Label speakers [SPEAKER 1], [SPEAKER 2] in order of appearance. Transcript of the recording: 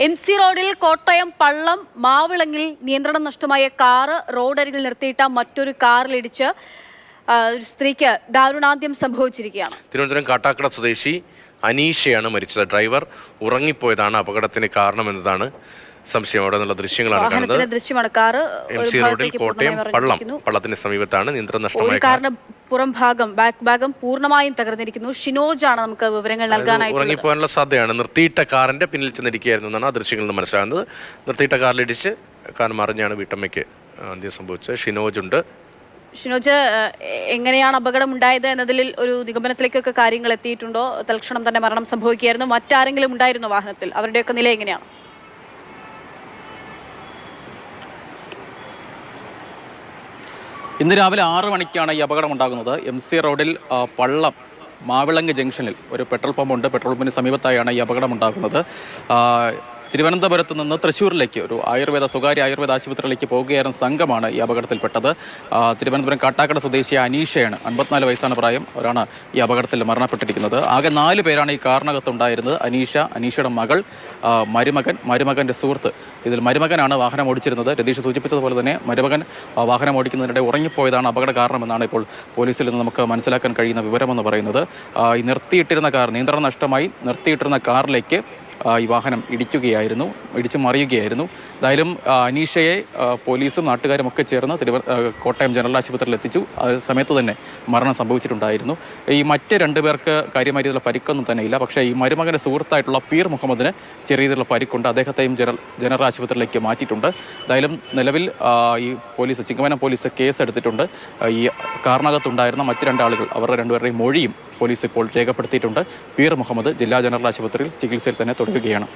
[SPEAKER 1] M C റോഡിൽ കോട്ടയം പള്ളം മാവിളങ്ങിൽ നിയന്ത്രണം നഷ്ടമായ കാറ് റോഡരികിൽ നിർത്തിയിട്ട മറ്റൊരു കാറിലിടിച്ച് ഒരു സ്ത്രീക്ക് ദാരുണാന്ത്യം സംഭവിച്ചിരിക്കുകയാണ്.
[SPEAKER 2] തിരുവനന്തപുരം കാട്ടാക്കട സ്വദേശി അനീഷയാണ് മരിച്ചത്. ഡ്രൈവർ ഉറങ്ങിപ്പോയതാണ് അപകടത്തിന് കാരണമെന്നതാണ് സംശയം. അവിടെ നിന്നുള്ള ദൃശ്യങ്ങളാണ് കാണുന്നത്.
[SPEAKER 1] ദൃശ്യമാണ്. കാറ്
[SPEAKER 2] എം സി റോഡിൽ കോട്ടയം പള്ളം
[SPEAKER 1] പള്ളത്തിന്റെ
[SPEAKER 2] പള്ളത്തിന് സമീപത്താണ് നിയന്ത്രണം നഷ്ടമായ
[SPEAKER 1] പുറം ഭാഗം ബാക്ക് ഭാഗം പൂർണമായും തകർന്നിരിക്കുന്നു. ഷിനോജാണ് നമുക്ക് വിവരങ്ങൾ നൽകാനായിട്ട്
[SPEAKER 2] ഉറങ്ങിപ്പോകാനുള്ള സാധ്യതയാണ്. നിർത്തിയിട്ട കാറിന്റെ പിന്നിൽ ചെന്നിരിക്കുകയായിരുന്നു എന്നാണ് ആ ദൃശ്യങ്ങളിൽ നിന്ന് മനസ്സിലാകുന്നത്. നിർത്തിയിട്ട കാറിലിടിച്ച് കാർ മറിഞ്ഞാണ് വീട്ടമ്മയ്ക്ക് അന്ത്യം സംഭവിച്ചത്? ഷിനോജ് ഉണ്ട്
[SPEAKER 1] ഷിനോജ് എങ്ങനെയാണ് അപകടം ഉണ്ടായത് എന്നതിൽ ഒരു നിഗമനത്തിലേക്കൊക്കെ കാര്യങ്ങൾ എത്തിയിട്ടുണ്ടോ? തൽക്ഷണം തന്നെ മരണം സംഭവിക്കുകയായിരുന്നു. മറ്റാരെങ്കിലും ഉണ്ടായിരുന്നു വാഹനത്തിൽ? അവരുടെയൊക്കെ നില എങ്ങനെയാണ്?
[SPEAKER 3] ഇന്ന് രാവിലെ ആറ് മണിക്കാണ് ഈ അപകടം ഉണ്ടാകുന്നത്. എം സി റോഡിൽ പള്ളം മാവിളങ്ങ് ജംഗ്ഷനിൽ ഒരു പെട്രോൾ പമ്പുണ്ട്. പെട്രോൾ പമ്പിന് സമീപത്തായാണ് ഈ അപകടം ഉണ്ടാകുന്നത്. തിരുവനന്തപുരത്ത് നിന്ന് തൃശ്ശൂരിലേക്ക് ഒരു ആയുർവേദ സ്വകാര്യ ആയുർവേദ ആശുപത്രിയിലേക്ക് പോകുകയായിരുന്ന സംഘമാണ് ഈ അപകടത്തിൽപ്പെട്ടത്. തിരുവനന്തപുരം കാട്ടാക്കട സ്വദേശിയ അനീഷയാണ്. അൻപത്തിനാല് വയസ്സാണ് പ്രായം. അവരാണ് ഈ അപകടത്തിൽ മരണപ്പെട്ടിരിക്കുന്നത്. ആകെ നാല് പേരാണ് ഈ കാറിനകത്തുണ്ടായിരുന്നത്. അനീഷ അനീഷയുടെ മകൾ മരുമകൻ മരുമകന്റെ സുഹൃത്ത്. ഇതിൽ മരുമകനാണ് വാഹനം ഓടിച്ചിരുന്നത്. രതീഷ് സൂചിപ്പിച്ചതുപോലെ തന്നെ മരുമകൻ വാഹനം ഓടിക്കുന്നതിനിടെ ഉറങ്ങിപ്പോയതാണ് അപകട കാരണമെന്നാണ് ഇപ്പോൾ പോലീസിൽ നിന്ന് നമുക്ക് മനസ്സിലാക്കാൻ കഴിയുന്ന വിവരമെന്ന് പറയുന്നത്. ഈ നിർത്തിയിട്ടിരുന്ന കാർ നിയന്ത്രണം നഷ്ടമായി നിർത്തിയിട്ടിരുന്ന കാറിലേക്ക് ഈ വാഹനം ഇടിക്കുകയായിരുന്നു ഇടിച്ചു മറിയുകയായിരുന്നു. എന്തായാലും അനീഷയെ പോലീസും നാട്ടുകാരും ഒക്കെ ചേർന്ന് തിരുവ കോട്ടയം ജനറൽ ആശുപത്രിയിൽ എത്തിച്ചു. ആ സമയത്ത് തന്നെ മരണം സംഭവിച്ചിട്ടുണ്ടായിരുന്നു. ഈ മറ്റ് രണ്ടു പേർക്ക് കാര്യമായ രീതിയിലുള്ള പരിക്കൊന്നും തന്നെ ഇല്ല. പക്ഷേ ഈ മരുമകന്റെ സുഹൃത്തായിട്ടുള്ള പീർ മുഹമ്മദിന് ചെറിയ രീതിയിലുള്ള പരിക്കുണ്ട്. അദ്ദേഹത്തെയും ജനറൽ ജനറൽ ആശുപത്രിയിലേക്ക് മാറ്റിയിട്ടുണ്ട്. എന്തായാലും നിലവിൽ ഈ പോലീസ് ചിങ്ങവനം പോലീസ് കേസ് എടുത്തിട്ടുണ്ട് ഈ കാരണകത്തുണ്ടായിരുന്ന മറ്റ് രണ്ടാളുകൾ അവരുടെ രണ്ടുപേരുടെയും മൊഴിയും പോലീസ് ഇപ്പോൾ രേഖപ്പെടുത്തിയിട്ടുണ്ട്. പീർ മുഹമ്മദ് ജില്ലാ ജനറൽ ആശുപത്രിയിൽ ചികിത്സയിൽ തന്നെ തുടരുകയാണ്.